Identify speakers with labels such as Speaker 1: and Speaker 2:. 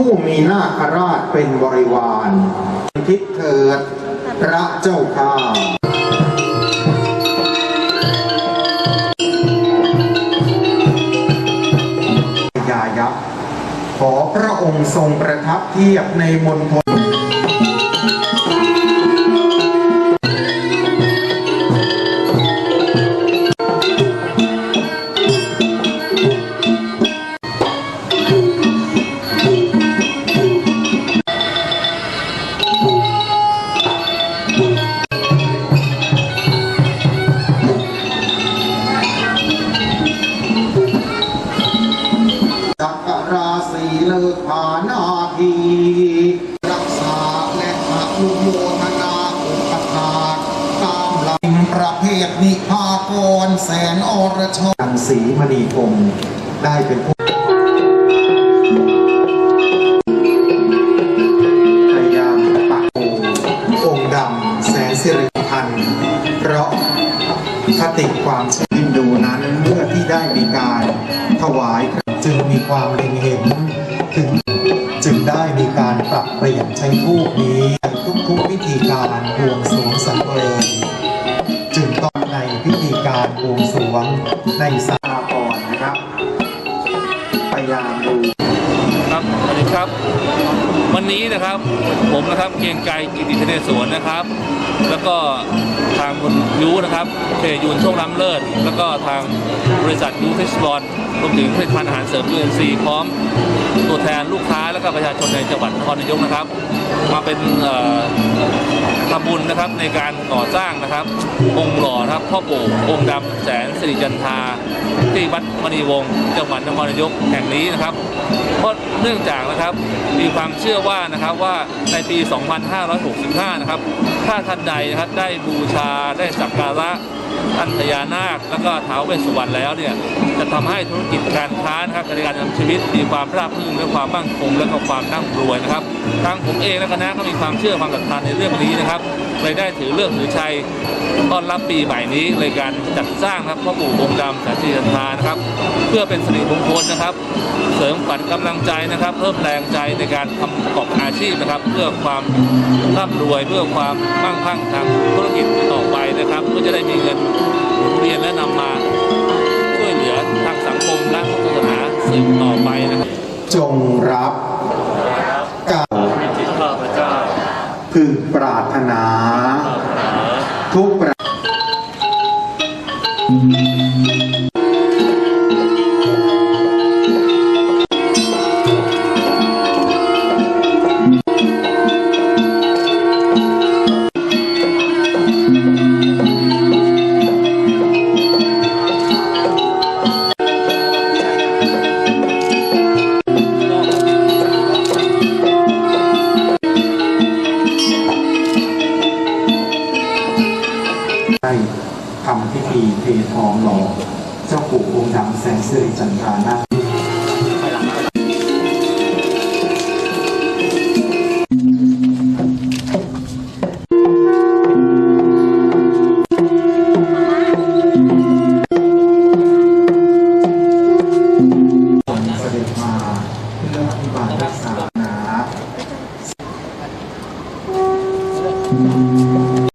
Speaker 1: ผู้มีนาคราชเป็นบริวารทิศเถิดพระเจ้าข้ายายักษ์ขอพระองค์ทรงประทับเทียบในมณฑล เลิกผานาทีรักษาและอนุโมทนาอุปการตามหลังประเภทนิพากรแสนอรชรศรีมณีพงศ์ได้เป็นผู้พยายามปักโองค์ดำแสนสิริพันธ์เพราะคติความเชื่อฮินดูนั้นเมื่อที่ได้มีการถวายจึงมีความเล็งเห็น ถึงจึงได้มีการปรับเปลี่ยนใช้ทูปนี้ทุกๆวิธีการบวงสรวงสังเวยจึงต้องในพิธีการบวงสรวงในสา นี้นะครับ
Speaker 2: ผมนะครับเกรียงไกรกิติเทเนสวนนะครับ แล้วก็ทางคุณยูนะครับเทยูนโชคล้ำเลิศ แล้วก็ทางบริษัทยูเฟสบอลรวมถึงผลิตภัณฑ์อาหารเสริมยูเอ็นซีพร้อมตัวแทนลูกค้าและก็ประชาชนในจังหวัดนครนายกนะครับ มาเป็น ทำบุญนะครับในการก่อสร้างนะครับ องค์หล่อครับพ่อปู่องค์ดำแสนสิริจันทาที่วัดมณีวงศ์จังหวัดนครนายกแห่งนี้นะครับ เพราะเนื่องจากนะครับมีความเชื่อว่านะครับว่าในปี 2565 นะครับถ้าท่านใดนะครับได้บูชาได้สักการะท่านพญานาคแล้วก็เท้าเวสสุวรรณแล้วเนี่ยจะทำให้ธุรกิจการค้านะครับการดำเนินชีวิตมีความราบรื่นและความมั่นคงและก็ความร่ำรวยนะครับทางผมเองและคณะก็มีความเชื่อความศรัทธาในเรื่องนี้นะครับเลยได้ถือเลือกถือชัยต้อนรับปีใหม่นี้เลยการจัดสร้างครับพ่อปู่องค์ดำสนสิริจันทานะครับ เพื่อเป็นสิริมงคลนะครับ เสริมขวัญกำลังใจนะครับ เพิ่มแรงใจในการทำประกอบอาชีพนะครับ เพื่อความร่ำรวยเพื่อความมั่งคั่งทางธุรกิจต่อไปนะครับเพื่อจะได้มีเงินหมุนเวียนและนำมาช่วยเหลือทางสังคมและศาสนาสืบต่อไปนะครับ
Speaker 1: จงรับกา
Speaker 2: ที่ข้าพเจ้า
Speaker 1: พึงปรารถนา ทุกประ ได้ทำพิธีเททองหล่อเจ้าปู่องค์ดำแสงสิริจันทรานาเสด็จมาเพื่ออธิบายรักษา